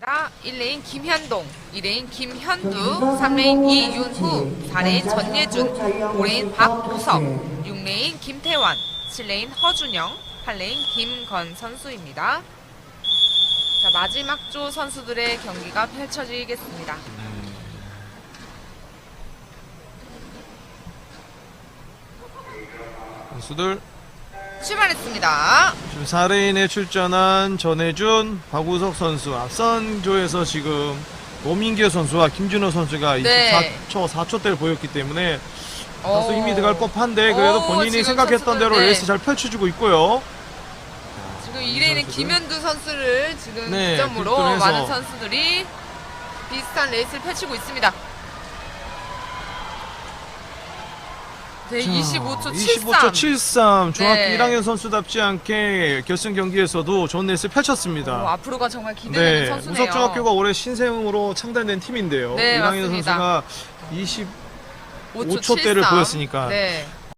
1레인 김현동, 2레인 김현두, 3레인 이윤후, 4레인 전예준, 5레인 박우섭, 6레인 김태환, 7레인 허준영, 8레인 김건 선수입니다. 자, 마지막 조 선수들의 경기가 펼쳐지겠습니다. 선수들 출발했습니다. 지금 4레인에 출전한 전혜준, 박우석 선수 앞선 조에서 지금 노민규 선수와 김준호 선수가 네. 24초, 4초대를 보였기 때문에 다소 오. 힘이 들어갈 법한데 그래도 오, 본인이 지금 생각했던 선수들, 대로 네. 레이스 잘 펼쳐주고 있고요. 지금 1레인은 선수들. 김현두 선수를 지금 네, 득점해서. 많은 선수들이 비슷한 레이스를 펼치고 있습니다. 네, 25초 73. 25초 73. 중학교 네. 1학년 선수답지 않게 결승 경기에서도 좋은 레이스를 펼쳤습니다. 오, 앞으로가 정말 기대되는 네, 선수네요. 우석중학교가 올해 신생으로 창단된 팀인데요. 네, 1학년 맞습니다. 선수가 5초 25초대를 73. 보였으니까 네.